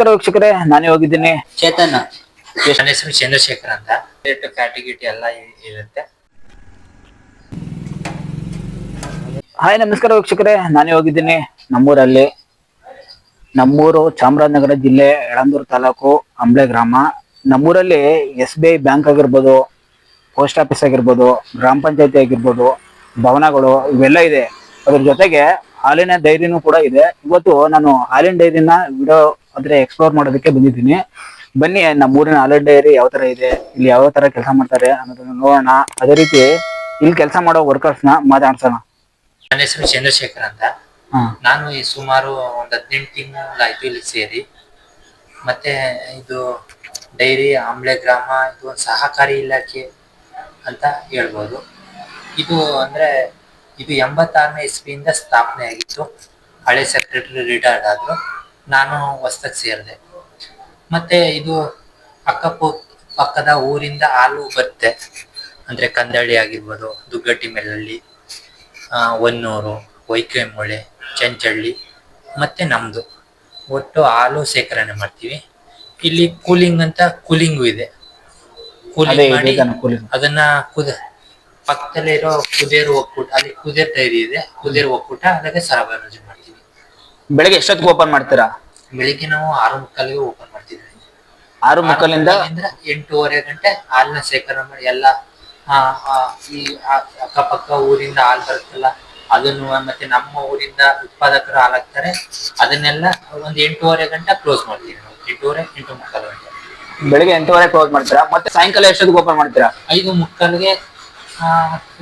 ನಮಸ್ಕಾರ ವೀಕ್ಷಕರೇ ನಾನೇ ಹೋಗಿದ್ದೀನಿ. ಚೇತನ್. ನನ್ನ ಹೆಸರು ಚಂದ್ರಶೇಖರ್ ಅಂತ. ರೇಟ್ ಕ್ಯಾಟಗಿಟಿ ಎಲ್ಲ ಇ- ಇರುತ್ತೆ. ಹಾಯ್ ನಮಸ್ಕಾರ ವೀಕ್ಷಕರೇ ನಾನೇ ಹೋಗಿದ್ದೀನಿ ನಮ್ಮೂರಲ್ಲಿ. ನಮ್ಮೂರು ಚಾಮರಾಜನಗರ ಜಿಲ್ಲೆ ಯಳಂದೂರು ತಾಲೂಕು ಅಂಬ್ಳೆ ಗ್ರಾಮ. ನಮ್ಮೂರಲ್ಲಿ ಎಸ್ ಬಿ ಐ ಬ್ಯಾಂಕ್ ಆಗಿರ್ಬೋದು ಪೋಸ್ಟ್ ಆಫೀಸ್ ಆಗಿರ್ಬೋದು ಗ್ರಾಮ ಪಂಚಾಯತಿ ಆಗಿರ್ಬೋದು ಭವನಗಳು ಇವೆಲ್ಲ ಇದೆ. ಅದ್ರ ಜೊತೆಗೆ ಹಾಲಿನ ಡೈರಿನೂ ಕೂಡ ಇದೆ. ಇವತ್ತು ನಾನು ಹಾಲಿನ ಡೈರಿನ ವಿಡಿಯೋ ಅಂದ್ರೆ ಎಕ್ಸ್ಪ್ಲೋರ್ ಮಾಡೋದಕ್ಕೆ ಬಂದಿದ್ದೀನಿ. ಬನ್ನಿ ನಮ್ಮ ಊರಿನ ಹಾಲಿನ ಡೈರಿ ಯಾವ ತರ ಇದೆ ಇಲ್ಲಿ ಯಾವ ತರ ಕೆಲಸ ಮಾಡ್ತಾರೆ ಅನ್ನೋದನ್ನ ನೋಡೋಣ. ಅದೇ ರೀತಿ ಇಲ್ಲಿ ಕೆಲಸ ಮಾಡೋ ವರ್ಕರ್ಸ್ನ ಮಾತಾಡ್ಸೋಣ. ನನ್ನ ಹೆಸರು ಚಂದ್ರಶೇಖರ್ ಅಂತ. ನಾನು ಈ ಸುಮಾರು ಒಂದ್ ಹದಿನೆಂಟು ತಿಂಗಳಾಯ್ತು ಇಲ್ಲಿ ಸೇರಿ. ಮತ್ತೆ ಇದು ಡೈರಿ ಆಮ್ಲೆ ಗ್ರಾಮ ಇದು ಒಂದು ಸಹಕಾರಿ ಇಲಾಖೆ ಅಂತ ಹೇಳ್ಬೋದು. ಇದು ಅಂದ್ರೆ ಇದು ಎಂಬತ್ತಾರನೇ ಇಸ್ವಿಯಿಂದ ಸ್ಥಾಪನೆ ಆಗಿತ್ತು ಹಳೆ ಸೆಕ್ರೆಟರಿ ರಿಟೈರ್ಡ್ ಆದ್ರು. ನಾನು ಹೊಸ್ದಾಗಿ ಸೇರಿದೆ. ಮತ್ತೆ ಇದು ಅಕ್ಕ ಪಕ್ಕದ ಊರಿಂದ ಹಾಲು ಬರುತ್ತೆ. ಅಂದ್ರೆ ಕಂದಳ್ಳಿ ಆಗಿರ್ಬೋದು ದುಗ್ಗಟ್ಟಿ ಮೆಲ್ಲಳ್ಳಿ ಆ, ಹೊನ್ನೂರು ಹೊಯ್ಕೆಮೂಳೆ ಚಂಚಳ್ಳಿ ಮತ್ತೆ ನಮ್ದು. ಒಟ್ಟು ಹಾಲು ಶೇಖರಣೆ ಮಾಡ್ತೀವಿ. ಇಲ್ಲಿ ಕೂಲಿಂಗ್ ಅಂತ ಕೂಲಿಂಗು ಇದೆ. ಕೂಲಿಂಗ್ ಮಾಡಿ. ಅದನ್ನ ಕುದ ಪಕ್ಕದಲ್ಲೇ ಇರೋ ಕುದೇರು ಒಕ್ಕೂಟ ಅಲ್ಲಿ ಕುದೇರ್ ಡೈರಿ ಇದೆ. ಕುದೇರು ಒಕ್ಕೂಟ ಅದಕ್ಕೆ ಸರಬರಾಜು ಬೆಳಗ್ಗೆ ಎಷ್ಟೊತ್ತಿಗೆ ಓಪನ್ ಮಾಡ್ತೀರಾ? ಬೆಳಿಗ್ಗೆ ನಾವು ಆರು ಮುಕ್ಕಾಲಿಗೆ ಓಪನ್ ಮಾಡ್ತೀವಿ ಆರು ಮುಕ್ಕಾಲಿಂದ? ಮುಕ್ಕಾಲಿಂದ ಎಂಟೂವರೆ ಗಂಟೆ ಹಾಲಿನ ಶೇಖರಣೆ ಮಾಡಿ ಎಲ್ಲ ಆ, ಆ, ಈ ಆ- ಅಕ್ಕಪಕ್ಕ ಊರಿಂದ ಹಾಲು ಬರುತ್ತಲ್ಲ ಅದನ್ನು ಮತ್ತೆ ನಮ್ಮ ಊರಿಂದ ಉತ್ಪಾದಕರು ಹಾಲಾಗ್ತಾರೆ ಅದನ್ನೆಲ್ಲ ಒಂದ್ ಎಂಟೂವರೆ ಗಂಟೆ ಕ್ಲೋಸ್ ಮಾಡ್ತೀವಿ ನಾವು. ಎಂಟೂವರೆ ಎಂಟು ಮುಕ್ಕಾಲು ಗಂಟೆ. ಬೆಳಗ್ಗೆ ಎಂಟೂವರೆ ಕ್ಲೋಸ್ ಮಾಡ್ತೀರಾ? ಮತ್ತೆ ಸಾಯಂಕಾಲ ಎಷ್ಟೊತ್ತಿಗೆ ಓಪನ್ ಮಾಡ್ತೀರಾ? ಐದು ಮುಕ್ಕಾಲ್ಗೆ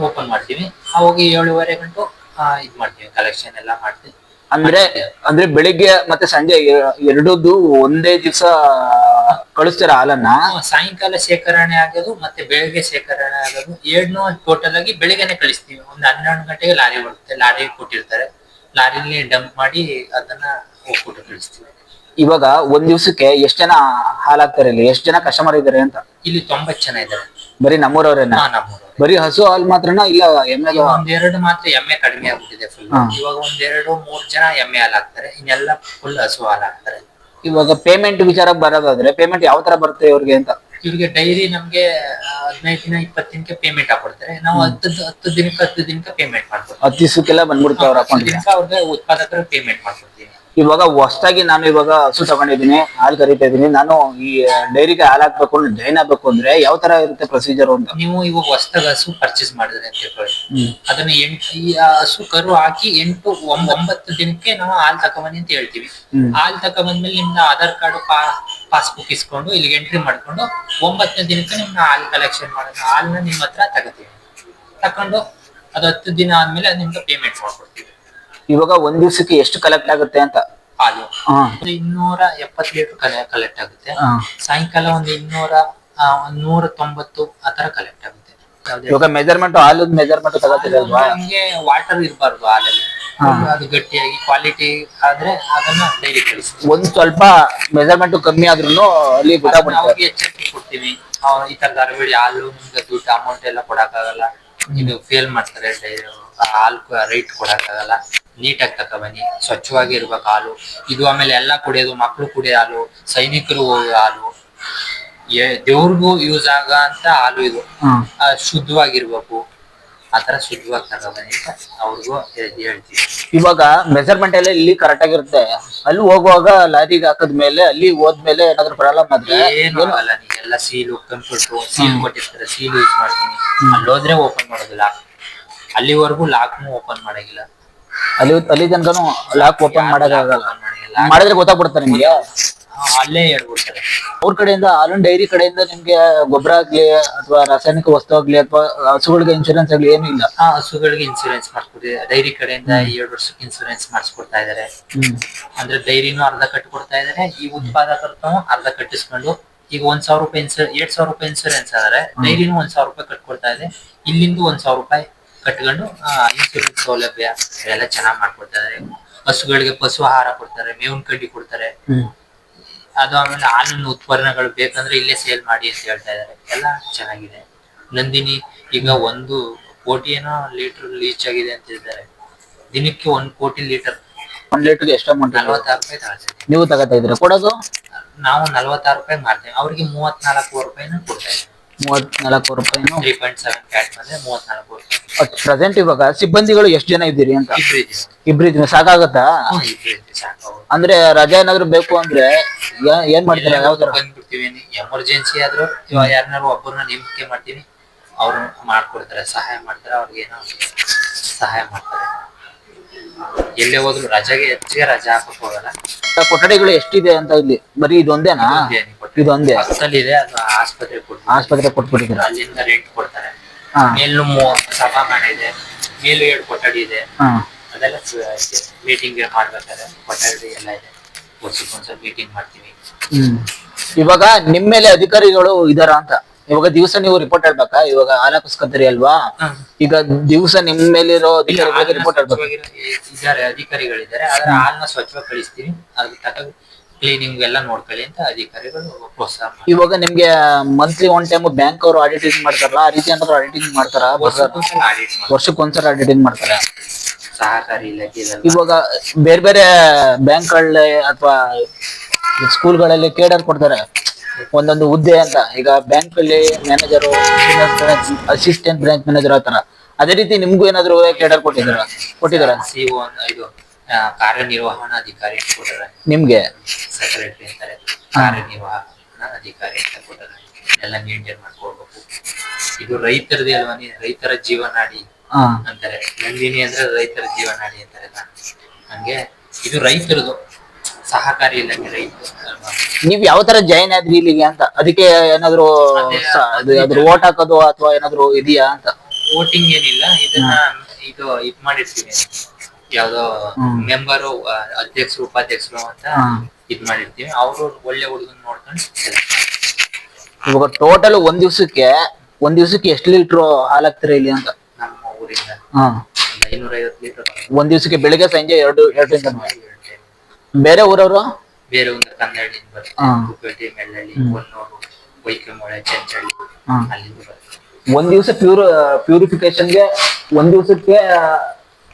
ಓಪನ್ ಮಾಡ್ತೀವಿ. ಅವಾಗ ಏಳುವರೆ ಗಂಟು ಇದ್ ಮಾಡ್ತೀವಿ ಕಲೆಕ್ಷನ್ ಎಲ್ಲ ಮಾಡ್ತೀವಿ. ಅಂದ್ರೆ ಅಂದ್ರೆ ಬೆಳಿಗ್ಗೆ ಮತ್ತೆ ಸಂಜೆ ಎರಡದ್ದು ಒಂದೇ ದಿವಸ ಕಳಿಸ್ತೀರಾ ಹಾಲನ್ನ? ಸಾಯಂಕಾಲ ಶೇಖರಣೆ ಆಗೋದು ಮತ್ತೆ ಬೆಳಿಗ್ಗೆ ಶೇಖರಣೆ ಆಗೋದು. ಎರಡ್ನು ಟೋಟಲ್ ಆಗಿ ಬೆಳಿಗ್ಗೆನೆ ಕಳಿಸ್ತೀವಿ. ಒಂದು ಹನ್ನೆರಡು ಗಂಟೆಗೆ ಲಾರಿ ಬರುತ್ತೆ. ಲಾರಿ ಕೊಟ್ಟಿರ್ತಾರೆ. ಲಾರಿಲಿ ಡಂಪ್ ಮಾಡಿ ಅದನ್ನ ಹೋಗ್ಬಿಟ್ಟು ಕಳಿಸ್ತೀವಿ. ಇವಾಗ ಒಂದ್ ದಿವ್ಸಕ್ಕೆ ಎಷ್ಟ್ ಜನ ಹಾಲಾಗ್ತಾರೆ ಇಲ್ಲಿ? ಎಷ್ಟ್ ಜನ ಕಸ್ಟಮರ್ ಇದಾರೆ ಅಂತ? ಇಲ್ಲಿ ತೊಂಬತ್ ಜನ ಇದ್ದಾರೆ. ಬರೀ ನಮ್ಮೂರವ್ರೇನ? ಬರೀ ಹಸು ಹಾಲ್ ಮಾತ್ರನಾ ಇಲ್ಲ ಎಮ್ಮೆ ಒಂದೆರಡು ಮಾತ್ರ ಎಮ್ಮೆ ಕಡಿಮೆ ಆಗ್ಬಿಟ್ಟಿದೆ ಫುಲ್ ಇವಾಗ ಒಂದೆರಡು ಮೂರ್ ಜನ ಎಮ್ಮೆ ಹಾಲ್ ಹಾಕ್ತಾರೆ. ಇನ್ನೆಲ್ಲ ಫುಲ್ ಹಸು ಹಾಲ್ ಹಾಕ್ತಾರೆ. ಇವಾಗ ಪೇಮೆಂಟ್ ವಿಚಾರ ಬರೋದಾದ್ರೆ ಪೇಮೆಂಟ್ ಯಾವ ತರ ಬರುತ್ತೆ ಇವ್ರಿಗೆ ಅಂತ? ಇವ್ರಿಗೆ ಡೈರಿ ನಮ್ಗೆ ಹದಿನೈದು ದಿನ ಇಪ್ಪತ್ತು ದಿನಕ್ಕೆ ಪೇಮೆಂಟ್ ಹಾಕೊಡ್ತಾರೆ. ನಾವು ಹತ್ತು ಹತ್ತು ದಿನಕ್ಕೆ ಹತ್ತು ದಿನಕ್ಕೆ ಪೇಮೆಂಟ್ ಮಾಡ್ತೀವಿ ಹತ್ತು ದಿವಸಕ್ಕೆಲ್ಲ ಬಂದ್ಬಿಡುತ್ತೆ ಅವ್ರ ದಿನಕ್ಕೆ ಅವ್ರಿಗೆ ಉತ್ಪಾದಕರು ಪೇಮೆಂಟ್ ಮಾಡ್ಕೊಡ್ತೀವಿ. ಇವಾಗ ಹೊಸದಾಗಿ ನಾನು ಇವಾಗ ಹಸು ತಗೊಂಡಿದ್ದೀನಿ ಹಾಲು ಕರಿತಾ ಇದೀನಿ ನಾನು ಈ ಡೈರಿಗೆ ಹಾಲು ಹಾಕ್ಬೇಕು ಜೈನ್ ಆಗ್ಬೇಕು ಅಂದ್ರೆ ಯಾವ ತರ ಇರುತ್ತೆ ಪ್ರೊಸೀಜರ್ ಅಂತ? ನೀವು ಇವಾಗ ಹೊಸ್ದಾಗ ಹಸು ಪರ್ಚೇಸ್ ಮಾಡಿದ್ರೆ ಅಂತ ತಿಳ್ಕೊಳ್ಳಿ ಅದನ್ನ ಎಂಟು ಈ ಹಸು ಕರು ಹಾಕಿ ಎಂಟು ಒಂಬ- ಒಂಬತ್ತು ದಿನಕ್ಕೆ ನಾವು ಹಾಲು ತಕೊಂಬನ್ನಿ ಅಂತ ಹೇಳ್ತೀವಿ. ಹಾಲ್ ಹಾಲು ತಕೊಂಬಂದ್ಮೇಲೆ ನಿಮ್ನ ಆಧಾರ್ ಕಾರ್ಡ್ ಪಾಸ್ಬುಕ್ ಇಸ್ಕೊಂಡು ಇಲ್ಲಿಗೆ ಎಂಟ್ರಿ ಮಾಡ್ಕೊಂಡು ಒಂಬತ್ತನೇ ದಿನಕ್ಕೆ ನಿಮ್ನ ಹಾಲು ಕಲೆಕ್ಷನ್ ಮಾಡೋದು. ಹಾಲನ್ನ ನಿಮ್ಮ ಹತ್ರ ತಗೋತೀವಿ. ತಕೊಂಡು ಅದು ಹತ್ತು ದಿನ ಆದ್ಮೇಲೆ ಅದ್ ನಿಮ್ಗೆ ಪೇಮೆಂಟ್ ಮಾಡ್ಕೊಡ್ತೀವಿ. ಇವಾಗ ಒಂದ್ ದಿವ್ಸಕ್ಕೆ ಎಷ್ಟು ಕಲೆಕ್ಟ್ ಆಗುತ್ತೆ ಅಂತ? ಹಾಲು ಹಾ. ಒಂದು ಇನ್ನೂರ ಎಪ್ಪತ್ ಲೀಟರ್ ಕಲೆಕ್ಟ್ ಆಗುತ್ತೆ. ಹಾ. ಸಾಯಂಕಾಲ ಒಂದು ಇನ್ನೂರ ಆ, ಒಂದ್ ನೂರ ತೊಂಬತ್ತು ಆ ತರ ಕಲೆಕ್ಟ್ ಆಗುತ್ತೆ. ಯಾವ್ದೇ ಇವಾಗ ಮೆಜರ್ಮೆಂಟ್ ಹಾಲು ಮೆಜರ್ಮೆಂಟ್ ತಗೋತಿರಲ್ವಾ ನಮ್ಗೆ ವಾಟರ್ ಇರಬಾರ್ದು ಹಾಲಲ್ಲಿ. ಅದು ಗಟ್ಟಿಯಾಗಿ ಕ್ವಾಲಿಟಿ ಆದ್ರೆ ಅದನ್ನ ಡೈರಿ ಕಳಿಸ್ತೀವಿ ಒಂದ್ ಸ್ವಲ್ಪ ಮೆಜರ್ಮೆಂಟ್ ಕಮ್ಮಿ ಆದ್ರೂ ಅಲ್ಲಿ ಗೊತ್ತಾಗ್ಬಿಡುತ್ತೆ ಅವ್ರಿಗೆ ಎಚ್ಚರಿಕೆ ಕೊಡ್ತೀವಿ. ಅವ್ರು ಈ ತರ ಗರ್ಭಿಣಿ ಹಾಲು ನಿಮ್ಗೆ ದುಡ್ಡು ಅಮೌಂಟ್ ಎಲ್ಲ ಕೊಡಕ್ಕಾಗಲ್ಲ. ಇದು ಫೇಲ್ ಮಾಡ್ತಾರೆ ಡೈರಿ ಹಾಲು ರೈಟ್ ಕೊಡಕ್ಕಾಗಲ್ಲ. ನೀಟಾಗಿ ಬನ್ನಿ ಸ್ವಚ್ಛವಾಗಿ ಇರ್ಬೇಕು ಹಾಲು. ಇದು ಆಮೇಲೆ ಎಲ್ಲ ಕುಡಿಯೋದು ಮಕ್ಕಳು ಕುಡಿಯೋ ಹಾಲು ಸೈನಿಕರು ಹೋಗೋ ಹಾಲು ದೇವ್ರಿಗೂ ಯೂಸ್ ಆಗ ಅಂತ ಹಾಲು ಇದು. ಆ, ಶುದ್ಧವಾಗಿರ್ಬೇಕು. ಆತರ ಶುದ್ಧವಾಗಿ ಬನ್ನಿ ಅಂತ ಅವ್ರಿಗೂ ಹೇಳ್ತೀವಿ. ಇವಾಗ ಮೆಜರ್ಮೆಂಟ್ ಎಲ್ಲ ಇಲ್ಲಿ ಕರೆಕ್ಟ್ ಆಗಿರುತ್ತೆ. ಅಲ್ಲಿ ಹೋಗುವಾಗ ಲಾರಿಗೆ ಹಾಕದ್ಮೇಲೆ ಅಲ್ಲಿ ಹೋದ್ಮೇಲೆ ಏನಾದ್ರು ಪ್ರಾಬ್ಲಮ್ ಆದ್ರೆ ಏನು ಆಗಲ್ಲ ನೀವೆಲ್ಲ ಸೀಲು ಕಂಪ್ಯೂಟರ್ ಸೀಲ್ ಕೊಟ್ಟಿರ್ತಾರೆ ಸೀಲ್ ಯೂಸ್ ಮಾಡ್ತೀನಿ. ಅಲ್ಲಿ ಹೋದ್ರೆ ಓಪನ್ ಮಾಡೋದು ಲಾಕ್ ಅಲ್ಲಿವರೆಗೂ ಲಾಕ್ನು ಓಪನ್ ಮಾಡಂಗಿಲ್ಲ. ಅಲ್ಲಿ ಅಲ್ಲಿ ತನಕನು ಲಾಕ್ ಓಪನ್ ಮಾಡೋಕ್ಕಾಗಲ್ಲ ಮಾಡಿದ್ರೆ ಗೊತ್ತಾಗ್ಬಿಡುತ್ತೆ ನಿಮ್ಗೆ. ಅಲ್ಲೇ ಹೇಳ್ಬಿಡ್ತಾರೆ. ಅವ್ರ ಕಡೆಯಿಂದ ಹಾಲಿನ ಡೈರಿ ಕಡೆಯಿಂದ ನಿಮ್ಗೆ ಗೊಬ್ಬರ ಆಗ್ಲಿ ಅಥವಾ ರಾಸಾಯನಿಕ ವಸ್ತು ಆಗ್ಲಿ ಅಥವಾ ಹಸುಗಳಿಗೆ ಇನ್ಶೂರೆನ್ಸ್ ಆಗ್ಲಿ ಏನು ಇಲ್ಲ. ಆ ಹಸುಗಳಿಗೆ ಇನ್ಶೂರೆನ್ಸ್ ಮಾಡಿಸ್ಕೊಡಿ ಡೈರಿ ಕಡೆಯಿಂದ ಎರಡು ವರ್ಷಕ್ಕೆ ಇನ್ಸೂರೆನ್ಸ್ ಮಾಡಿಸ್ಕೊಡ್ತಾ ಇದಾರೆ. ಅಂದ್ರೆ ಡೈರಿನೂ ಅರ್ಧ ಕಟ್ಟಿಕೊಡ್ತಾ ಇದಾರೆ ಈ ಉತ್ಪಾದಕರ್ತನು ಅರ್ಧ ಕಟ್ಟಿಸ್ಕೊಂಡು ಈಗ ಒಂದ್ ಸಾವಿರ ರೂಪಾಯಿ ಇನ್ಸೂರ್ ಎರಡ್ ಸಾವಿರ ರೂಪಾಯಿ ಇನ್ಸೂರೆನ್ಸ್ ಆದರೆ ಡೈರಿನೂ ಒಂದ್ ಸಾವಿರ ರೂಪಾಯಿ ಕಟ್ಕೊಡ್ತಾ ಇದೆ. ಇಲ್ಲಿಂದ ಒಂದ್ ಸಾವಿರ ರೂಪಾಯಿ ಕಟ್ಕೊಂಡು ಇನ್ಸೂರೆನ್ಸ್ ಸೌಲಭ್ಯ ಎಲ್ಲ ಚೆನ್ನಾಗಿ ಮಾಡ್ಕೊಡ್ತಾರೆ. ಹಸುಗಳಿಗೆ ಪಶು ಆಹಾರ ಕೊಡ್ತಾರೆ ಮೇವಿನ ಕಡ್ಡಿ ಕೊಡ್ತಾರೆ. ಅದು ಆಮೇಲೆ ಹಾಲಿನ ಉತ್ಪನ್ನಗಳು ಬೇಕಂದ್ರೆ ಇಲ್ಲೇ ಸೇಲ್ ಮಾಡಿ ಅಂತ ಹೇಳ್ತಾ ಇದಾರೆ ಎಲ್ಲ ಚೆನ್ನಾಗಿದೆ. ನಂದಿನಿ ಈಗ ಒಂದು ಕೋಟಿ ಏನೋ ಲೀಟರ್ ಲೀಚ್ ಆಗಿದೆ ಅಂತ ಇದ್ದಾರೆ ದಿನಕ್ಕೆ ಒಂದ್ ಕೋಟಿ ಲೀಟರ್ ಒಂದ್ ಲೀಟರ್ ಎಷ್ಟು ಅಮೌಂಟ್ ನಲ್ವತ್ತಾರು ರೂಪಾಯಿ ನೀವು ತಗೋತಾ ಇದ್ರೆ ಕೊಡೋದು? ನಾವು ನಲ್ವತ್ತಾರು ರೂಪಾಯಿ ಮಾರ್ತೇವೆ. ಅವ್ರಿಗೆ ಮೂವತ್ನಾಲ್ಕು ರೂಪಾಯಿನ ಕೊಡ್ತಾ ಇದ್ದೀವಿ ಮೂವತ್ನಾಲ್ಕು ರೂಪಾಯಿನು ತ್ರೀ ಪಾಯಿಂಟ್ ಸೆವೆನ್ ಕ್ಯಾಟ್ ಬಂದ್ರೆ ಮೂವತ್ನಾಲ್ಕು ರೂಪಾಯಿ. ಪ್ರೆಸೆಂಟ್ ಇವಾಗ ಸಿಬ್ಬಂದಿಗಳು ಎಷ್ಟು ಜನ ಇದ್ದೀರಿ ಅಂತ? ಇಬ್ರು ಸಾಕಾಗತ್ತಾ ಹ್ಮ್, ಇಬ್ರು ಇದ್ದೀವಿ ಸಾಕು ಅಂದ್ರೆ ರಜಾ ಏನಾದ್ರು ಬೇಕು ಅಂದ್ರೆ ಏನ್ ಮಾಡ್ತೀರಾ? ಯಾವ ತರ ಬಂದ್ಬಿಡ್ತೀವಿ. ಎಮರ್ಜೆನ್ಸಿ ಆದ್ರೂ ಇವಾಗ ಯಾರನ್ನಾರು ಒಬ್ಬರನ್ನ ನೇಮಕ ಮಾಡ್ತೀನಿ. ಅವ್ರು ಮಾಡ್ಕೊಡ್ತಾರೆ ಸಹಾಯ ಮಾಡ್ತಾರೆ ಅವ್ರಿಗೆ ಏನೋ ಸಹಾಯ ಮಾಡ್ತಾರೆ. ಎಲ್ಲೇ ಹೋದ್ರು ರಜೆಗೆ ಹೆಚ್ಚಿಗೆ ರಜಾ ಹಾಕಕ್ ಹೋಗಲ್ಲ. ಕೊಠಡಿಗಳು ಎಷ್ಟಿದೆ ಅಂತ ಇಲ್ಲಿ? ಬರೀ ಇದೊಂದೇನಾ? ಇದೊಂದೇ ಕೊಟ್ಟಿದ್ದು. ಇದೆ ಅದು ಆಸ್ಪತ್ರೆ ಕೊಟ್ಟು ಆಸ್ಪತ್ರೆ ಕೊಟ್ಬಿಟ್ಟಿದ್ದೀರಾ? ಅಲ್ಲಿಂದ ರೆಂಟ್ ಕೊಡ್ತಾರೆ. ಹಾ. ಸಭಾಂಗಣ ಇದೆ. ಮೇಲು ಎರಡು ಕೊಠಡಿ ಇದೆ. ಹಾ. ಅದೆಲ್ಲ ಮೀಟಿಂಗ್ ಮಾಡ್ಬೇಕಾದ್ರೆ ಕೊಠಡಿ ಎಲ್ಲ ಇದೆ. ವರ್ಷಕ್ಕೊಂದ್ಸಲ ಮೀಟಿಂಗ್ ಮಾಡ್ತೀವಿ. ಹ್ಮ್. ಇವಾಗ ನಿಮ್ಮ ಮೇಲೆ ಅಧಿಕಾರಿಗಳು ಇದಾರ ಅಂತ? ಇವಾಗ ದಿವಸ ನೀವು ರಿಪೋರ್ಟ್ ಹೇಳ್ಬೇಕಾ? ಇವಾಗ ಆಲಾಪಿಸ್ಕೊತೀರಿ ಅಲ್ವಾ? ಈಗ ದಿವಸ ನಿಮ್ ಮೇಲಿರೋ ಅಧಿಕಾರಿಗಳಿಗೆ ರಿಪೋರ್ಟ್ ಹೇಳ್ಬೇಕು? ಇದ್ದಾರೆ ಅಧಿಕಾರಿಗಳಿದ್ದಾರೆ. ಆದ್ರೆ ಹಾಲ್ನ ಸ್ವಚ್ಛವಾಗಿ ಕಳಿಸ್ತೀವಿ ಅದ್ರ ತಕ್ಕ ಕ್ಲೀನಿಂಗ್ ಎಲ್ಲ ನೋಡ್ಕೊಳ್ಳಿ ಅಂತ ಅಧಿಕಾರಿಗಳು ಪ್ರೋತ್ಸಾಹ ಮಾಡ್ತಾರೆ. ಇವಾಗ ನಿಮ್ಗೆ ಮಂತ್ಲಿ ಒನ್ ಟೈಮ್ ಬ್ಯಾಂಕ್ ಅವರು ಆಡಿಟಿಂಗ್ ಮಾಡ್ತಾರಲ್ಲ ಆ ರೀತಿ ಏನಾದ್ರು ಆಡಿಟಿಂಗ್ ಮಾಡ್ತಾರ? ವರ್ಷಕ್ಕೊಂದ್ಸಲ audit ಮಾಡ್ತಾರೆ. ವರ್ಷಕ್ಕೊಂದ್ಸಲ ಆಡಿಟಿಂಗ್ ಮಾಡ್ತಾರೆ? ಸಹಕಾರಿ ಇಲಾಖೆ ಇದೆಲ್ಲ. ಇವಾಗ ಬೇರೆ ಬೇರೆ ಬ್ಯಾಂಕ್ಗಳಲ್ಲಿ ಅಥವಾ ಸ್ಕೂಲ್ಗಳಲ್ಲಿ ಕೇಡರ್ ಕೊಡ್ತಾರೆ. ಒಂದೊಂದು ಹುದ್ದೆ ಅಂತ. ಈಗ ಬ್ಯಾಂಕ್ ಅಲ್ಲಿ ಮ್ಯಾನೇಜರ್ ಅಸಿಸ್ಟೆಂಟ್ ಬ್ರಾಂಚ್ ಮ್ಯಾನೇಜರ್ ಆತರ ಅದೇ ರೀತಿ ನಿಮ್ಗೂ ಏನಾದ್ರು ಕೇಡರ್ ಕೊಟ್ಟಿದಾರ ಕೊಟ್ಟಿದಾರ ಸಿಒ ಇದು ಆ, ಕಾರ್ಯನಿರ್ವಹಣಾ ಅಧಿಕಾರಿ ಅಂತ ಕೊಟ್ಟಿದ್ದಾರೆ. ನಿಮ್ಗೆ? ಸೆಕ್ರೆಟರಿ ಅಂತಾರೆ. ಕಾರ್ಯನಿರ್ವಹಣಾ ಅಧಿಕಾರಿ ಅಂತ ಕೊಟ್ಟಿದ್ದಾರೆ. ಎಲ್ಲ ಮೇಂಟೈನ್ ಮಾಡ್ಕೊಡ್ಬೇಕು ಇದು ರೈತರದೇ ಅಲ್ವಾ ನೀ- ರೈತರ ಜೀವನಾಡಿ ಹಾ. ಅಂತಾರೆ. ನಂದಿನಿ ಅಂದ್ರೆ ರೈತರ ಜೀವನಾಡಿ ಅಂತಾರೆ. ಹಂಗೆ ಇದು ರೈತರದು. ಸಹಕಾರಿ ಇಲಾಖೆ ನೀವ್ ಯಾವ ತರ ಜಾಯಿನ್ ಆದ್ರಿ ಇಲ್ಲಿಗೆ ಅಂತ? ಅದಕ್ಕೆ ಏನಾದ್ರು ಅದೇ, ಸ- ಅದು ಅದ್ರ ಓಟ್ ಹಾಕೋದು ಅಥವಾ ಏನಾದ್ರು ಇದೆಯಾ ಅಂತ? ವೋಟಿಂಗ್ ಏನಿಲ್ಲ ಇದನ್ನ ಇದು ಇದ್ ಮಾಡಿರ್ತೀನಿ ಯಾವ್ದೋ ಹ್ಮ್. ಮೆಂಬರು ಅಧ್ಯಕ್ಷರು ಉಪಾಧ್ಯಕ್ಷರು ಅಂತ. ಇದ್ ಮಾಡಿರ್ತೀವಿ. ಅವರು ಒಳ್ಳೆ ಹುಡುಗನ್ ನೋಡ್ಕೊಂಡು ಮಾಡ್ತಾರೆ. ಇವಾಗ ಟೋಟಲ್ ಒಂದ್ ದಿವ್ಸಕ್ಕೆ ಒಂದ್ ದಿವ್ಸಕ್ಕೆ ಎಷ್ಟು ಲೀಟ್ರ್ ಹಾಲ್ ಹಾಕ್ತೀರಾ ಇಲ್ಲಿ ಅಂತ? ನಮ್ಮ ಊರಿಂದ ಹಾ. ಒಂದ್ ಐನೂರ ಐವತ್ತು ಲೀಟರ್ ಒಂದ್ ದಿವ್ಸಕ್ಕೆ ಬೆಳಿಗ್ಗೆ ಸಂಜೆ ಎರಡು ಎರಡರಿಂದ ಬೇರೆ ಊರವರು? ಬೇರೆ ಒಂದು ಕನ್ನಡಿಯಿಂದ ಬರುತ್ತೆ ಹಾ. ಕುಪ್ಪೇಟಿ ಮೆಳ್ಳಳ್ಳಿ ಹೊನ್ನೂರು ಬೈಕಮೊಳೆ ಚೆಂಚಳ್ಳಿ ಹಾ. ಅಲ್ಲಿಂದ ಬರುತ್ತೆ ಒಂದ್ ದಿವ್ಸ ಪ್ಯೂರ್ ಪ್ಯೂರಿಫಿಕೇಶನ್ಗೆ ಒಂದ್ ದಿವ್ಸಕ್ಕೆ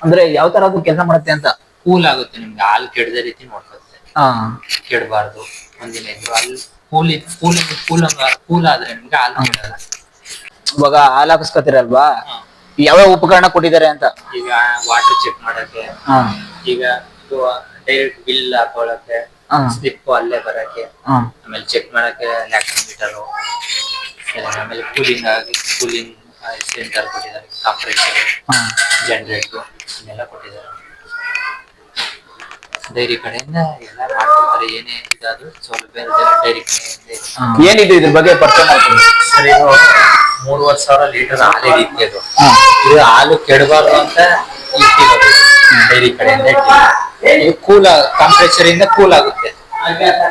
ಅಂದ್ರೆ ಯಾವ ತರ ಅದು ಕೆಲಸ ಮಾಡುತ್ತೆ ಅಂತ? ಕೂಲ್ ಆಗುತ್ತೆ ನಿಮ್ಗೆ. ಹಾಲು ಕೆಡದ ರೀತಿ ನೋಡ್ಕೊತ್ತೆ ಹಾ. ಕೆಡಬಾರ್ದು. ಒಂದಿನ ಇದ್ರು ಅಲ್ಲಿ ಕೂಲ್ ಕೂಲ್ ಕೂಲ್ ಕೂಲ್ ಆದ್ರೆ ನಿಮ್ಗೆ ಹಾಲು ಕೆಡಲ್ಲ. ಇವಾಗ ಹಾಲು ಹಾಕಿಸ್ಕೊತೀರಲ್ವಾ? ಹಾ. ಯಾವ್ಯಾವ ಉಪಕರಣ ಕೊಟ್ಟಿದ್ದಾರೆ ಅಂತ? ಈಗ ವಾಟರ್ ಚೆಕ್ ಮಾಡಕ್ಕೆ ಹಾ. ಈಗ ಡೈರೆಕ್ಟ್ ಬಿಲ್ ಹಾಕೊಳಕ್ಕೆ ಹಾ. ಸ್ಲಿಪ್ ಅಲ್ಲೇ ಬರಕ್ಕೆ ಹಾ. ಆಮೇಲೆ ಚೆಕ್ ಮಾಡಕ್ಕೆ ಲ್ಯಾಕ್ಟೋಮೀಟರು ಆಮೇಲೆ ಕೂಲಿಂಗ್ ಆಗಿ ಕೂಲಿಂಗ್ ಸೆಂಟರ್ ಕೊಟ್ಟಿದ್ದಾರೆ ಕಂಪ್ರೆಸರ್ ಹಾ. ಜನರೇಟರ್ ಇದನ್ನೆಲ್ಲ ಕೊಟ್ಟಿದ್ದಾರೆ. ಡೈರಿ ಕಡೆಯಿಂದ ಎಲ್ಲ ಮಾಡ್ಕೊಡ್ತಾರೆ ಏನೇ ಇದಾದ್ರು ಸೌಲಭ್ಯ ಡೈರಿ ಕಡೆಯಿಂದ ಇದೆ. ಏನಿದೆ ಇದ್ರ ಬಗ್ಗೆ ಪರಿಚಯ ಮಾಡ್ತೀನಿ. ಸರ್ ಇದು ಮೂರುವರೆ ಸಾವಿರ ಲೀಟರ್ ಹಾಲು ಹಿಡಿಯುತ್ತೆ ಅದು ಇದು ಹಾಲು ಕೆಡಬಾರ್ದು ಅಂತ ಇಟ್ಟಿರೋದು ಡೈರಿ ಕಡೆಯಿಂದ ಇಟ್ಟಿರೋದು. ಇದು ಕೂಲ್ ಟೆಂಪರೇಚರ್ ಇಂದ ಕೂಲ್ ಆಗುತ್ತೆ.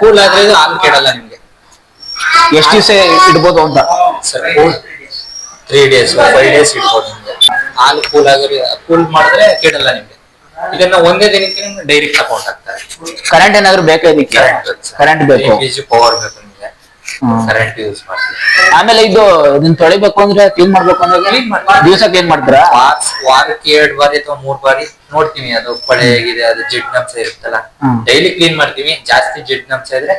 ಕೂಲ್ ಆದ್ರೆ ಇದು ಹಾಲು ಕೆಡಲ್ಲ ನಿಮ್ಗೆ. ಎಷ್ಟು ದಿವಸ ಇಡ್ಬೋದು ಅಂತ? Sir three days five days ಇಡ್ಬೋದು ನಿಮ್ಗೆ. ಹಾಲು ಕೂಲ್ ಆಗಿ ಕೂಲ್ ಮಾಡಿದ್ರೆ ಕೆಡಲ್ಲ ನಿಮ್ಗೆ. ಇದನ್ನ ಒಂದೇ ದಿನಕ್ಕೆ ಡೈರೆಕ್ಟ್ ಅಕೌಂಟ್ ಆಗ್ತಾರೆ ಕರೆಂಟ್ ಏನಾದ್ರು ಬೇಕಾ ಇದಕ್ಕೆ? ಕರೆಂಟ್ ಬೇಕು ಪವರ್ ಬೇಕು. ಕರೆಂಟ್ ಯೂಸ್ ಮಾಡ್ತೀವಿ. ಆಮೇಲೆ ಇದು ಇದನ್ನ ತೊಳಿಬೇಕು ಅಂದ್ರೆ ಕ್ಲೀನ್ ಮಾಡ್ಬೇಕು ಅಂದ್ರೆ Clean ಮಾಡ್ತೀವಿ. ದಿವಸ ಕ್ಲೀನ್ ಮಾಡ್ತೀರಾ? ವಾರ ವಾರಕ್ಕೆ ಎರಡ್ ಬಾರಿ ಅಥವಾ ಮೂರ್ ಬಾರಿ ನೋಡ್ತೀವಿ ಅದು ಪಳೆ ಆಗಿದೆ ಅದು ಜಿಡ್ನಂಶ ಇರುತ್ತಲ್ಲ. ಹ್ಮ್. ಡೈಲಿ ಕ್ಲೀನ್ ಮಾಡ್ತೀವಿ. ಜಾಸ್ತಿ ಜಿಡ್ನಂಶ ಇದ್ರೆ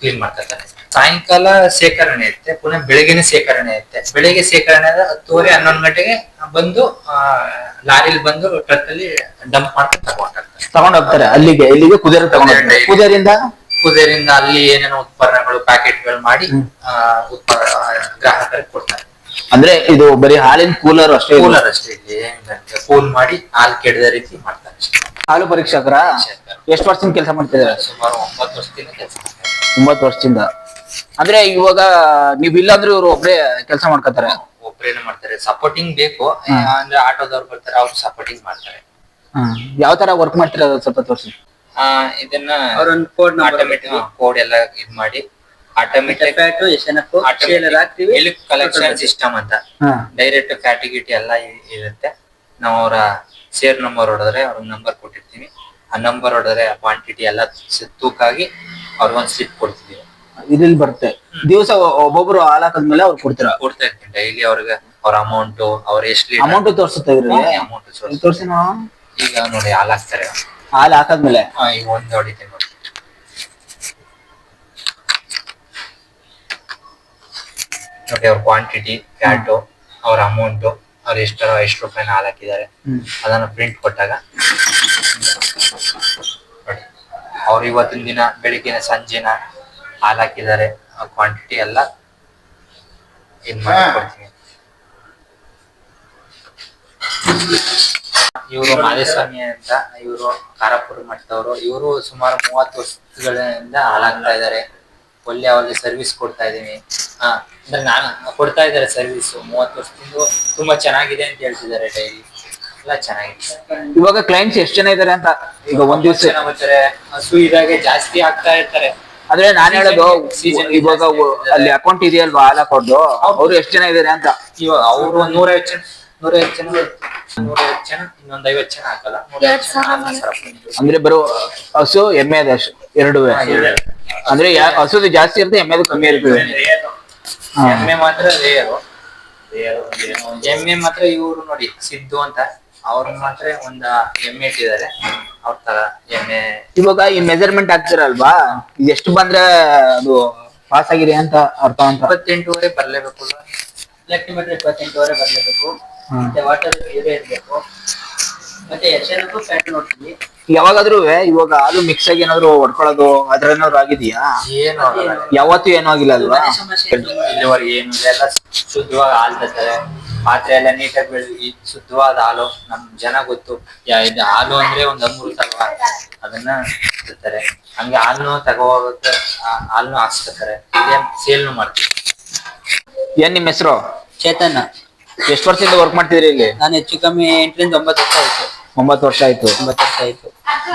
ಕ್ಲೀನ್ ಮಾಡ್ತಾರೆ ಸಾಯಂಕಾಲ ಶೇಖರಣೆ ಇರುತ್ತೆ. ಪುನಃ ಬೆಳಿಗ್ಗೆನೆ ಶೇಖರಣೆ ಇರುತ್ತೆ. ಬೆಳಿಗ್ಗೆ ಶೇಖರಣೆ ಆದ್ರೆ ಹತ್ತುವರೆ ಹನ್ನೊಂದು ಗಂಟೆಗೆ ಬಂದು ಆ, ಲಾರಿಲಿ ಬಂದು ಟ್ರಕ್ ಅಲ್ಲಿ ಡಂಪ್ ಮಾಡ್ಕೊಂಡು ತಗೊಂಡಾಗ್ತಾರೆ. ತಗೊಂಡ್ ಹೋಗ್ತಾರೆ ಅಲ್ಲಿಗೆ ಇಲ್ಲಿಗೆ ಕುದುರೆ ತಗೊಂಡ್ ಹೋಗ್ತಾರೆ. ಕುದಿರಿಂದ ಕುದುರೆಯಿಂದ ಅಲ್ಲಿ ಏನೇನೋ ಉತ್ಪನ್ನಗಳು ಪ್ಯಾಕೆಟ್ಗಳು ಮಾಡಿ ಆ, ಉತ್ಪನ್ನ ಗ್ರಾಹಕರಿಗೆ ಕೊಡ್ತಾರೆ. ಅಂದ್ರೆ ಇದು ಬರೀ ಹಾಲಿನ ಕೂಲರ್ ಅಷ್ಟೇ ಇದು. ಕೂಲರ್ ಅಷ್ಟೇ ಇಲ್ಲಿ ಕೂಲ್ ಮಾಡಿ ಹಾಲು ಕೆಡದ ರೀತಿ ಮಾಡ್ತಾರೆ ಅಷ್ಟೇ. ಹಾಲು ಪರೀಕ್ಷಕರ? ಎಷ್ಟು ವರ್ಷದಿಂದ ಕೆಲಸ ಮಾಡ್ತಿದ್ದಾರೆ? ಸುಮಾರು ಒಂಬತ್ತು ವರ್ಷದಿಂದ ಕೆಲಸ ಮಾಡ್ತಾರೆ. ಒಂಬತ್ತು ವರ್ಷದಿಂದ. ಅಂದ್ರೆ ಇವಾಗ ನೀವು ಇಲ್ಲಾಂದ್ರೆ ಇವ್ರು ಒಬ್ರೇ ಕೆಲಸ ಮಾಡ್ಕೋತಾರೆ? ಒಬ್ರೇನೆ ಮಾಡ್ತಾರೆ. ಸಪೋರ್ಟಿಂಗ್ ಬೇಕು. ಅಂದ್ರೆ ಆಟೋದವ್ರು ಬರ್ತಾರೆ ಅವ್ರು ಸಪೋರ್ಟಿಂಗ್ ಮಾಡ್ತಾರೆ. ಯಾವ ತರ ವರ್ಕ್ ಮಾಡ್ತೀರಾ ಸ್ವಲ್ಪ ತೋರಿಸಿ ಆ, ಇದನ್ನ ಅವ್ರೊಂದು ಕೋಡ್ ಆಟೋಮೆಟಿಕ್ ಕೋಡ್ ಎಲ್ಲ ಇದ್ ಮಾಡಿ. ಆಟೋಮೆಟಿಕ್ ಫ್ಯಾಟು ಎಫ್ ಶೇಲರ್ ಹಾಕ್ತಿವಿ ಕಲೆಕ್ಷನ್ ಸಿಸ್ಟಮ್ ಅಂತ. ಡೈರೆಕ್ಟ್ ಕ್ಯಾಟಗಿಟಿ ಎಲ್ಲ ಇರುತ್ತೆ. ನಾವು ಅವರ ಶೇರ್ ನಂಬರ್ ಹೊಡೆದ್ರೆ ಅವ್ರ ನಂಬರ್ ಕೊಟ್ಟಿರ್ತೀವಿ. ಆ ನಂಬರ್ ಹೊಡೆದ್ರೆ ಕ್ವಾಂಟಿಟಿ ಎಲ್ಲ ತೂಕಾಗಿ ಅವ್ರಿಗೊಂದು ಸಿಟ್ ಕೊಡ್ತೀವಿ. ಇದ್ರಲ್ಲಿ ಬರುತ್ತೆ. ದಿವಸ ಒಬ್ಬೊಬ್ರು ಹಾಲ್ ಹಾಕದ್ಮೇಲೆ ಅವ್ರು ಕೊಡ್ತಾರ. ಕೊಡ್ತಾ ಇರ್ತೀನಿ. ಡೈಲಿ ಅವ್ರಿಗೆ ಅವ್ರ ಅಮೌಂಟ್ ಅವ್ರ ಎಷ್ಟು ಅಮೌಂಟ್ ತೋರಿಸುತ್ತೆ ಅಮೌಂಟ್ ತೋರಿಸಿ ನಾವು ಈಗ ನೋಡಿ ಹಾಲ್ ಹಾಕ್ತಾರೆ. ಹಾಲು ಹಾಕಾದ್ಮೇಲೆ. ಈಗ ಒಂದು ನೋಡಿ ನೋಡಿ ಅವ್ರ ಕ್ವಾಂಟಿಟಿ ಕ್ಯಾಟು ಅವ್ರ ಅಮೌಂಟು ಅವ್ರು ಎಷ್ಟು ಎಷ್ಟು ರೂಪಾಯಿನ ಹಾಲು ಹಾಕಿದ್ದಾರೆ. ಅದನ್ನ ಪ್ರಿಂಟ್ ಕೊಟ್ಟಾಗ ನೋಡಿ ಇವತ್ತಿನ ದಿನ ಬೆಳಿಗ್ಗೆನ ಸಂಜೆನ ಹಾಲು ಹಾಕಿದ್ದಾರೆ. ಆ ಕ್ವಾಂಟಿಟಿ ಎಲ್ಲ ಇನ್ ಮಾಡಿ ಕೊಡ್ತೀನಿ. ಇವರು ಮಾದೇಸ್ವಾಮಿ ಅಂತ ಇವರು ಕಾರಪುರ ಮಠದವರು. ಇವರು ಸುಮಾರು ಮೂವತ್ತು ವರ್ಷಗಳಿಂದ ಹಾಲಾಗ್ತಾ ಇದ್ದಾರೆ. ಒಳ್ಳೆ ಅವ್ರಿಗೆ ಸರ್ವಿಸ್ ಕೊಡ್ತಾ ಇದೀನಿ ಹಾ ಅಂದ್ರೆ ನಾನು ಕೊಡ್ತಾ ಇದ್ದಾರೆ ಸರ್ವಿಸ್ ಮೂವತ್ತು ವರ್ಷದಿಂದ ತುಂಬಾ ಚೆನ್ನಾಗಿದೆ ಅಂತ ಹೇಳ್ತಿದ್ದಾರೆ ಡೈಲಿ ಎಲ್ಲ ಚೆನ್ನಾಗಿದೆ. ಇವಾಗ ಕ್ಲೈಂಟ್ಸ್ ಎಷ್ಟು ಜನ ಇದಾರೆ ಅಂತ ಈಗ ಒಂದ್ ದಿವಸ ಜನ ಬರ್ತಾರೆ ಹಸು ಇದಾಗೆ ಜಾಸ್ತಿ ಆಗ್ತಾ ಇರ್ತಾರೆ. ಅಂದ್ರೆ ನಾನು ಹೇಳೋದು ಸೀಸನ್ ಇವಾಗ ಜಾಸ್ತಿ ಅಲ್ಲಿ ಅಕೌಂಟ್ ಇದೆಯಲ್ವಾ ಹಾಲ್ ಕೊಡ್ದು ಅವ್ರು ಎಷ್ಟು ಜನ ಇದಾರೆ ಅಂತ? ಇವಾಗ ಅವರು ನೂರೈವತ್ತು ಜನ. ನೂರೈವತ್ತು ಜನ ನೂರೈವತ್ತು ಜನ ಇನ್ನೊಂದ್ ಐವತ್ತು ಜನ ಹಾಕಲ್ಲ ನೂರೈವತ್ತು ಜನ ಅನ್ನ ಸರಪಳಿ. ಅಂದ್ರೆ ಬರೋ ಹಸು ಎಮ್ಮೆ ಅದ ಎರಡು ಅಂದ್ರೆ ಯಾ- ಹಸುದು ಜಾಸ್ತಿ ಇರುತ್ತೆ ಎಮ್ಮೆದು ಕಮ್ಮಿ ಇರ್ತದೆ. ಹಾ. ಎಮ್ಮೆ ಮಾತ್ರ ರೇರು ಎಮ್ಮೆ ಮಾತ್ರ ಇವ್ರು ನೋಡಿ ಸಿದ್ದು ಅಂತ ಅವ್ರ ಮಾತ್ರ ಒಂದ ಎಮ್ಮೆ ಇಟ್ಟಿದ್ದಾರೆ. ಅವ್ರ ತರ ಎಮ್ಮೆ. ಇವಾಗ ಈ ಮೆಜರ್ಮೆಂಟ್ ಆಗ್ತಿರಲ್ವಾ ಇದು ಎಷ್ಟು ಬಂದ್ರೆ ಅದು ಪಾಸ್ ಆಗಿರಿ ಅಂತ ಅರ್ಥ ಅಂತ. ಇಪ್ಪತ್ತೆಂಟುವರೆ ಬರ್ಲೇಬೇಕು. ಲೆಕ್ಟಿಮೀಟರ್ ಇಪ್ಪತ್ತೆಂಟುವರೆ ಬರಲೇಬೇಕು. ಮತ್ತೆ ವಾಟರ್ ಇದೇ ಇರಬೇಕು. ಮತ್ತೆ ಎಷ್ಟೇನಕ್ಕೂ ಫ್ಯಾಟ್ ನೋಡ್ತೀವಿ. ಯಾವಾಗಾದ್ರೂ ಇವಾಗ ಅದು ಮಿಕ್ಸ್ ಆಗಿ ಏನಾದ್ರು ಹೊಡ್ಕೊಳ್ಳೋದು ಅದ್ರ ಏನಾದ್ರು ಆಗಿದೆಯಾ? ಏನು ಆಗಲ್ಲ. ಯಾವತ್ತೂ ಏನೂ ಆಗಿಲ್ಲ ಅಲ್ವಾ? ಮನೆ ಸಮಸ್ಯೆ ಇತ್ತು. ಇಲ್ಲಿವರೆಗೆ ಏನು ಇಲ್ಲ. ಎಲ್ಲ ಶುದ್ಧವಾಗಿ ಹಾಲು ತರ್ತಾರೆ. ಪಾತ್ರೆ ಎಲ್ಲ ನೀಟಾಗಿ ಬೆಳೆದು ಶುದ್ಧವಾದ ಹಾಲು ನಮ್ ಜನ ಗೊತ್ತು. ಯಾ- ಇದು ಹಾಲು ಅಂದ್ರೆ ಒಂದ್ ಅಮೃತ ಅಲ್ವಾ? ಅದನ್ನ ತರ್ತಾರೆ. ಹಂಗೆ ಹಾಲು ತಗೋಗುತ್ತೆ ಹಾಲು ಹಾಕ್ಸ್ಕೊತಾರೆ. ಸೇಲ್ನು ಮಾಡ್ತೀವಿ. ಏನ್ ನಿಮ್ ಹೆಸರು? ಚೇತನ್ ಎಷ್ಟು ವರ್ಷದಿಂದ ವರ್ಕ್ ಮಾಡ್ತಿದ್ರಿ ಇಲ್ಲಿ? ನಾನು ಹೆಚ್ಚು ಕಮ್ಮಿ ಎಂಟರಿಂದ ಒಂಬತ್ತು ವರ್ಷ ಆಯ್ತು. ಒಂಬತ್ತು ವರ್ಷ ಆಯ್ತು. ಒಂಬತ್ತು ವರ್ಷ ಆಯ್ತು.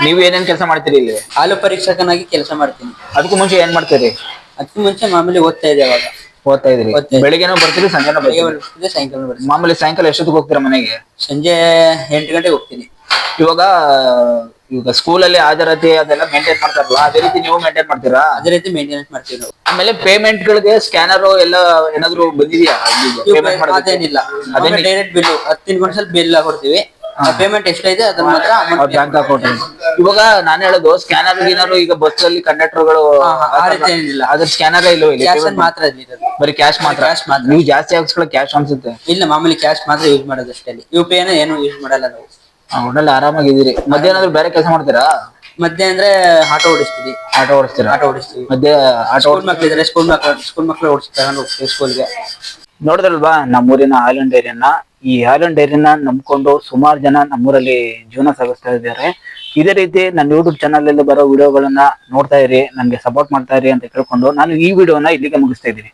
ನೀವು ಏನೇನ್ ಕೆಲಸ ಮಾಡ್ತೀರಿ ಇಲ್ಲಿ? ಹಾಲು ಪರೀಕ್ಷಕನಾಗಿ ಕೆಲಸ ಮಾಡ್ತೀನಿ. ಅದಕ್ಕೂ ಮುಂಚೆ ಏನ್ ಮಾಡ್ತೀರಿ? ಅದಕ್ಕೂ ಮುಂಚೆ ಮಾಮೂಲಿ ಓದ್ತಾ ಇದೆ ಅವಾಗ. ಓದ್ತಾ ಇದ್ರಿ. ಓದ್ತಾ. ಬೆಳಿಗ್ಗೆನೂ ಬರ್ತೀರಿ ಸಂಜೆನೂ ಬೆಳಿಗ್ಗೆ ಬರ್ತೀರಿ ಬರ್ತಿದ್ದೆ ಸಾಯಂಕಾಲ ಬರ್ತೀನಿ ಮಾಮೂಲಿ ಸಾಯಂಕಾಲ ಎಷ್ಟೊತ್ತಿಗೆ ಹೋಗ್ತೀರಾ ಮನೆಗೆ? ಸಂಜೆ ಎಂಟು ಗಂಟೆಗೆ ಹೋಗ್ತೀನಿ. ಇವಾಗ ಇವಾಗ ಸ್ಕೂಲಲ್ಲಿ ಹಾಜರಾತಿ ಅದೆಲ್ಲ ಮೇಂಟೈನ್ ಮಾಡ್ತಾರಲ್ಲ ಅದೇ ರೀತಿ ನೀವು ಮೇಂಟೈನ್ ಮಾಡ್ತೀರಾ? ಅದೇ ರೀತಿ ಮೇಂಟೆನೆನ್ಸ್ ಮಾಡ್ತೀವಿ ನಾವು. ಆಮೇಲೆ ಪೇಮೆಂಟ್ ಗಳಿಗೆ ಸ್ಕ್ಯಾನರ್ ಎಲ್ಲ ಏನಾದ್ರು ಬಂದಿದೆಯಾ? ಪೇಮೆಂಟ್ ಅದೇನಿಲ್ಲ. ಅದೇನಿಲ್ಲ. ಡೈರೆಕ್ಟ್ ಬಿಲ್ ಹತ್ತು ಸ್ವಲ್ಪ ಬಿಲ್ ಕೊಡ್ತೀವಿ. ಪೇಮೆಂಟ್ ಎಷ್ಟೈತೆ ಅದನ್ನ ಮಾತ್ರ ಬ್ಯಾಂಕ್ ಅಕೌಂಟ್ ಇವಾಗ ನಾನು ಹೇಳೋದು ಸ್ಕ್ಯಾನರ್ ಏನಾದ್ರು ಈಗ ಬಸ್ ಅಲ್ಲಿ ಕಂಡಕ್ಟರ್ಗಳು ಆ ರೀತಿ ಏನಿಲ್ಲ. ಅದ್ರ ಸ್ಕ್ಯಾನರ್ ಇಲ್ಲ? ಕ್ಯಾಶ್ ಮಾತ್ರ ಅದು. ಬರೀ ಕ್ಯಾಶ್ ಮಾತ್ರ? ಕ್ಯಾಶ್ ಮಾತ್ರ. ನೀವು ಜಾಸ್ತಿ ಹಾಕ್ಸ್ಕೊಳ್ಳೋ ಕ್ಯಾಶ್ ಅನ್ಸುತ್ತೆ? ಇಲ್ಲ ಮಾಮೂಲಿ ಕ್ಯಾಶ್ ಮಾತ್ರ ಯೂಸ್ ಮಾಡೋದು ಅಷ್ಟೇ ಯು ಪಿ ಐನ ಏನು ಯೂಸ್ ಮಾಡಲ್ಲ ನಾವು. ಒಟ್ಟಲ್ಲಿ ಆರಾಮಾಗಿದ್ದೀರಿ. ಮಧ್ಯಾಹ್ನ ಬೇರೆ ಕೆಲಸ ಮಾಡ್ತೀರಾ? ಮಧ್ಯೆ ಅಂದ್ರೆ ಆಟೋ ಓಡಿಸ್ತೀವಿ. ಆಟೋ ಓಡಿಸ್ತೀರಾ? ಆಟೋ ಓಡಿಸ್ತೀವಿ. ಮಧ್ಯೆ ಆಟೋ ಸ್ಕೂಲ್ ಮಕ್ಳು ಇದ್ರೆ ಸ್ಕೂಲ್ ಮಕ್ಳು ಸ್ಕೂಲ್ ಮಕ್ಳು ಓಡಿಸ್ತಾರೆ ಹೋಗ್ತೀವಿ ಸ್ಕೂಲ್ಗೆ. ನೋಡಿದ್ರಲ್ವಾ ನಮ್ಮೂರಿನ ಐಲ್ಯಾಂಡ್ ಡೈರಿಯನ್ನ ಈ ಐಲ್ಯಾಂಡ್ ಡೈರಿನ ನಂಬಿಕೊಂಡು ಸುಮಾರು ಜನ ನಮ್ಮೂರಲ್ಲಿ ಜೀವನ ಸಾಗಿಸ್ತಾ ಇದ್ದಾರೆ. ಇದೇ ರೀತಿ ನನ್ನ ಯೂಟ್ಯೂಬ್ ಚಾನಲ್ ಅಲ್ಲಿ ಬರೋ ವಿಡಿಯೋಗಳನ್ನ ನೋಡ್ತಾ ಇರಿ ನನ್ಗೆ ಸಪೋರ್ಟ್ ಮಾಡ್ತಾ ಇರಿ ಅಂತ ಕೇಳ್ಕೊಂಡು ನಾನು ಈ ವಿಡಿಯೋನ ಇಲ್ಲಿಗೆ ಮುಗಿಸ್ತಾ ಇದ್ದೀನಿ.